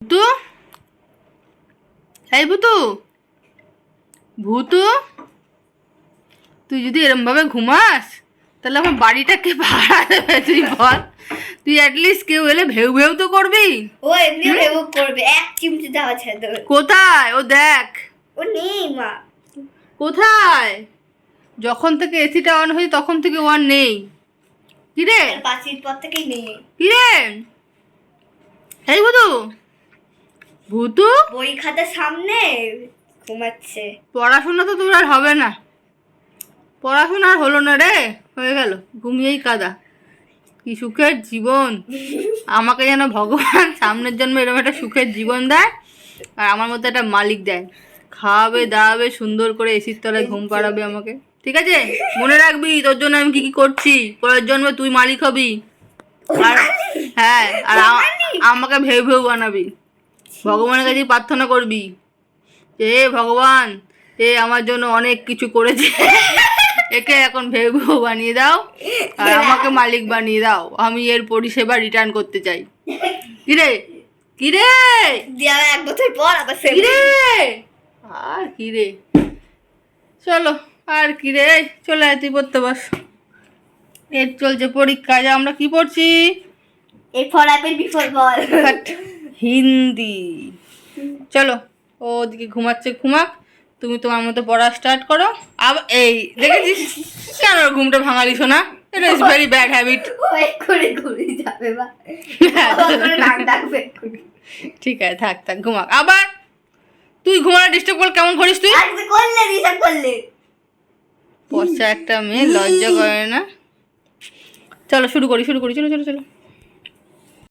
ভূতু? এই ভূতু। ভূতু তুই যদি এরম ভাবে ঘুমাস তাহলে আমার বাড়িটাকে ভাড়া দেবে তুই বল। তুই অ্যাটলিস্ট কেউ এলে ভেউ ভেউ তো করবি। ও এমনি ভেবো করবে এক চিমটি দেওয়া ছেড়ে দেবে। কোথায়? ও দেখ। ও নেই মা। কোথায়? যখন থেকে এসিটা অন হয়েছে তখন থেকে ওয়ান নেই। কিরে পাঁচির পর থেকেই নেই। কিরে এই ভূতু? বই খাতার সামনে ঘুমাচ্ছে। পড়াশোনা তো তোর আর হবে না। পড়াশোনা আর হলো না রে হয়ে গেল। ঘুমিয়েই কাদা। কি সুখের জীবন। আমাকে যেন ভগবান সামনের জন্মে এরকম একটা সুখের জীবন দেয় আর আমার মতো একটা মালিক দেয়। খাওয়াবে দাওয়াবে সুন্দর করে এসির তলায় ঘুম পাড়াবে আমাকে। ঠিক আছে? মনে রাখবি তোর জন্য আমি কি কি করছি? পরের জন্মে তুই মালিক হবি। আর হ্যাঁ আর আমাকে ভেউ ভেউ বানাবি। ভগবানের কাছে প্রার্থনা করবি। এ ভগবান এ আমার জন্য অনেক কিছু করেছে। একে এখন ভেউ বানিয়ে দাও আর আমাকে মালিক বানিয়ে দাও। আমি এর পরিষেবা রিটার্ন করতে চাই। কিরে? কিরে? আবার এক বছর পর আবার কিরে? আর কিরে? চলো আর কিরে? চলে আয় তুই পড়তে বস এর চলছে পরীক্ষা যে আমরা কি পড়ছি? এই ফল অ্যাপেল বিফল বল। Cut. হিন্দি। চলো ও ওদিকে ঘুমাচ্ছে ঘুমাক। তুমি তোমার মতো পড়া স্টার্ট করো। আবার এই দেখেছিস? কেন ঘুমটা ভাঙালি শোনা এটা ইজ ভেরি ব্যাড হ্যাবিট করে ঘুরে যাবে বা। করে এক্ষুনি। ঠিক আছে থাক থাক ঘুমাক। আবার তুই ঘুমানো ডিস্টার্ব করলে কেমন করিস তুই? করলে রিসার্চ করলে। পচা একটা মেয়ে লজ্জা করে না। চলো শুরু করি শুরু করি চলো চলো চলো।